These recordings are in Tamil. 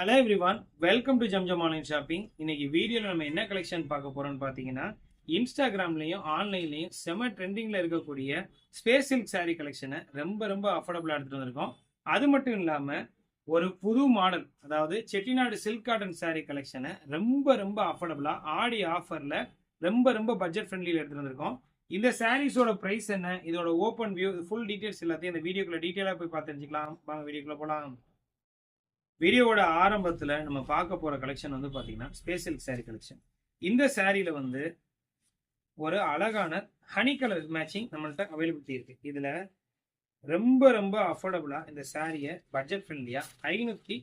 Hello everyone welcome to Jamjam online shopping இன்னைக்கு வீடியோவில் நம்ம என்ன கலெக்ஷன் பார்க்க போறோம்னு பார்த்தீங்கன்னா இன்ஸ்டாகிராம்லையும் ஆன்லைன்லையும் செம ட்ரெண்டிங்கில் இருக்கக்கூடிய ஸ்பேஸ் சில்க் saree கலெக்ஷனை ரொம்ப ரொம்ப அஃபோர்டபுளாக எடுத்துகிட்டு வந்திருக்கோம். அது மட்டும் இல்லாமல் ஒரு புது மாடல் அதாவது செட்டிநாடு சில்க் காட்டன் saree கலெக்ஷனை ரொம்ப ரொம்ப அஃபோர்டபுளாக ஆடி ஆஃபரில் ரொம்ப ரொம்ப பட்ஜெட் ஃப்ரெண்ட்லியில் எடுத்துகிட்டு வந்திருக்கோம். இந்த சாரீஸோட ப்ரைஸ் என்ன இதோட ஓப்பன் வியூ ஃபுல் டீட்டெயில்ஸ் எல்லாத்தையும் இந்த வீடியோக்குள்ள டீட்டெயிலாக போய் பார்த்து தெரிஞ்சுக்கலாம். வாங்க வீடியோக்குள்ள போகலாம் வீடியோவோட ஆரம்பத்தில் நம்ம பார்க்க போகிற கலெக்ஷன் வந்து பார்த்தீங்கன்னா ஸ்பேஷியல் சாரீ கலெக்ஷன் இந்த சாரியில் வந்து ஒரு அழகான ஹனி கலர் மேட்சிங் நம்மள்ட்ட அவைலபிலிட்டி இருக்கு. இதில் ரொம்ப ரொம்ப அஃபோர்டபுளாக இந்த சாரியை பட்ஜெட் ஃப்ரெண்ட்லியாக ஐநூற்றி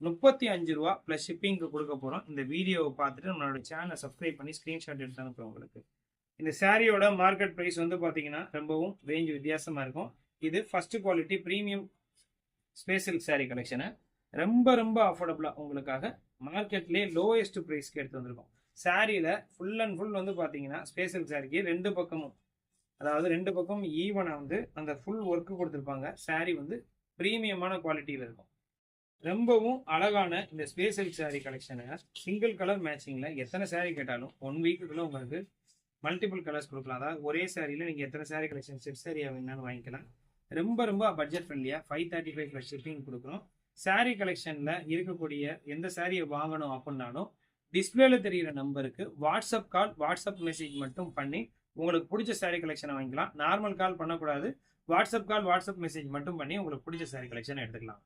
முப்பத்தி அஞ்சு ரூபா ப்ளஸ் ஷிப்பிங்க்கு கொடுக்க போகிறோம் இந்த வீடியோவை பார்த்துட்டு நம்மளோட சேனலை சப்ஸ்கிரைப் பண்ணி ஸ்க்ரீன்ஷாட் எடுத்து அனுப்புகிறோம் உங்களுக்கு. இந்த சாரியோட மார்க்கெட் ப்ரைஸ் வந்து பார்த்தீங்கன்னா ரொம்பவும் ரேஞ்ச் வித்தியாசமாக இருக்கும். இது first quality premium special saree கலெக்ஷனை ரொம்ப ரொம்ப அஃபோர்டபுளாக உங்களுக்காக மார்க்கெட்லேயே லோயஸ்ட் ப்ரைஸ்க்கு எடுத்து வந்திருக்கோம். சாரியில் ஃபுல் அண்ட் ஃபுல் வந்து பார்த்தீங்கன்னா ஸ்பேஷல் சாரிக்கு ரெண்டு பக்கமும் அதாவது ரெண்டு பக்கமும் ஈவனாக வந்து அந்த ஃபுல் ஒர்க்கு கொடுத்துருப்பாங்க. Saree வந்து ப்ரீமியமான குவாலிட்டியில் இருக்கும். ரொம்பவும் அழகான இந்த ஸ்பேஷல் சில்க் கலெக்ஷனை சிங்கிள் கலர் மேட்சிங்கில் எத்தனை saree கேட்டாலும் ஒன் வீக்குக்குள்ளே உங்களுக்கு மல்டிபிள் கலர்ஸ் கொடுக்கலாம். அதாவது ஒரே சாரியில் நீங்கள் எத்தனை saree கலெக்ஷன் செட் சாரியாக வேணாலும் வாங்கிக்கலாம். ரொம்ப ரொம்ப பட்ஜெட் ஃப்ரெண்ட்லியாக ஃபைவ் தேர்ட்டி ஃபைவ் ஷிப்பிங் கொடுக்குறோம். Saree கலெக்ஷனில் இருக்கக்கூடிய எந்த சாரியை வாங்கணும் அப்படின்னாலும் டிஸ்பிளேல தெரிகிற நம்பருக்கு வாட்ஸ்அப் கால் வாட்ஸ்அப் மெசேஜ் மட்டும் பண்ணி உங்களுக்கு பிடிச்ச saree கலெக்ஷனை வாங்கிக்கலாம். நார்மல் கால் பண்ணக்கூடாது. வாட்ஸ்அப் கால் வாட்ஸ்அப் மெசேஜ் மட்டும் பண்ணி உங்களுக்கு பிடிச்ச saree கலெக்ஷனை எடுத்துக்கலாம்.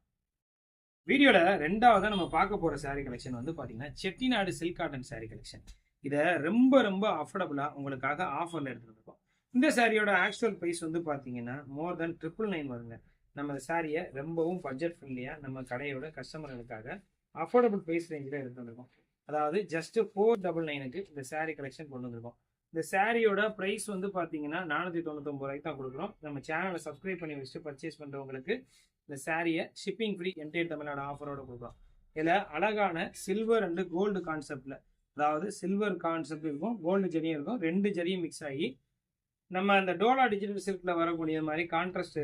வீடியோவில் ரெண்டாவதாக நம்ம பார்க்க போகிற saree கலெக்ஷன் வந்து பார்த்தீங்கன்னா Chettinad silk cotton saree collection இதை ரொம்ப ரொம்ப அஃபோர்டபுளாக உங்களுக்காக ஆஃபரில் எடுத்துகிட்டு இருக்கோம் இந்த சாரியோட ஆக்சுவல் ப்ரைஸ் வந்து பார்த்தீங்கன்னா மோர் தென் ட்ரிபிள் நைன் வருங்க. நம்ம இந்த சாரியை ரொம்பவும் பட்ஜெட் ஃப்ரெண்ட்லியாக நம்ம கடையோட கஸ்டமர்களுக்காக அஃபோர்டபுள் ப்ரைஸ் ரேஞ்சில் எடுத்து வந்திருக்கோம். அதாவது ஜஸ்ட் ஃபோர் டபுள் நைனுக்கு இந்த சாரீ கலெக்ஷன் கொண்டு வந்திருக்கோம். இந்த சாரியோட ப்ரைஸ் வந்து பார்த்தீங்கன்னா நானூற்றி தொண்ணூத்தொம்பது ரூபாய்க்கு தான் கொடுக்குறோம். நம்ம சேனலை சப்ஸ்கிரைப் பண்ணி வச்சுட்டு பர்ச்சேஸ் பண்ணுறவங்களுக்கு இந்த சாரியை ஷிப்பிங் ஃப்ரீ என்டையர் தமிழ்நாடு ஆஃபரோட கொடுக்குறோம். இதில் அழகான சில்வர் அண்டு கோல்டு கான்செப்டில் அதாவது சில்வர் கான்செப்ட் இருக்கும் கோல்டு ஜரியும் இருக்கும் ரெண்டு ஜரியும் மிக்ஸ் ஆகி நம்ம அந்த டோலா டிஜிட்டல் சில்கில் வரக்கூடிய மாதிரி கான்ட்ராஸ்ட்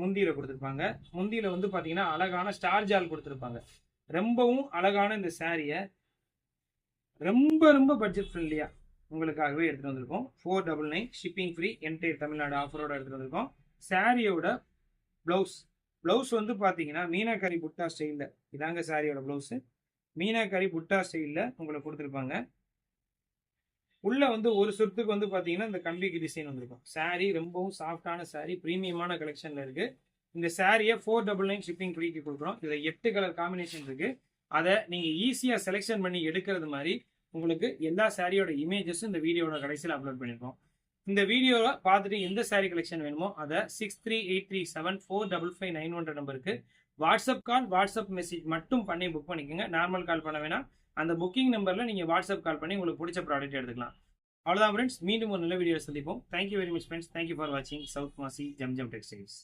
முந்தியில் கொடுத்துருப்பாங்க. முந்தியில் வந்து பார்த்தீங்கன்னா அழகான ஸ்டார் ஜால் கொடுத்துருப்பாங்க. ரொம்பவும் அழகான இந்த சாரியை ரொம்ப ரொம்ப பட்ஜெட் ஃப்ரெண்ட்லியாக உங்களுக்காகவே எடுத்துகிட்டு வந்திருக்கோம். Four double nine shipping free entire Tamil Nadu ஆஃபரோட எடுத்துகிட்டு வந்திருக்கோம். சாரியோட ப்ளவுஸ் ப்ளவுஸ் வந்து பார்த்தீங்கன்னா மீனாக்கரி புட்டா ஸ்டைலில் இதாங்க சாரியோட ப்ளவுஸு மீனாக்கரி புட்டா ஸ்டைலில் உங்களுக்கு கொடுத்துருப்பாங்க. உள்ள வந்து ஒரு சொத்துக்கு வந்து பார்த்தீங்கன்னா இந்த கம்பிக்கு டிசைன் வந்திருக்கும். Saree ரொம்பவும் சாஃப்டான saree ப்ரீமியமான கலெக்ஷனில் இருக்கு. இந்த சாரியை ஃபோர் டபுள் நைன் ஷிப்பிங் ஃப்ரீக்கு கொடுக்குறோம். இதில் எட்டு கலர் காம்பினேஷன் இருக்கு. அதை நீங்கள் ஈஸியாக செலெக்ஷன் பண்ணி எடுக்கிறது மாதிரி உங்களுக்கு எல்லா சாரியோட இமேஜஸும் இந்த வீடியோட கடைசியில் அப்லோட் பண்ணியிருக்கோம் இந்த வீடியோவை பார்த்துட்டு எந்த saree கலெக்ஷன் வேணுமோ அதை six three eight three seven four double five nine ஒன்ற நம்பருக்கு வாட்ஸ்அப் கால் வாட்ஸ்அப் மெசேஜ் மட்டும் பண்ணி புக் பண்ணிக்கோங்க. நார்மல் கால் பண்ண வேணாம். அந்த புக்கிங் நம்பரில் நீங்கள் வாட்ஸ்அப் கால் பண்ணி உங்களுக்கு பிடிச்ச ப்ராடக்ட் எடுத்துக்கலாம். அவ்வளோதான் ஃப்ரெண்ட்ஸ் மீண்டும் ஒரு நல்ல வீடியோ சந்திப்போம். Thank you very much friends thank you for வாட்சிங் சவுத் மாசி ஜம் ஜம் டெக்ஸ்டைல்ஸ்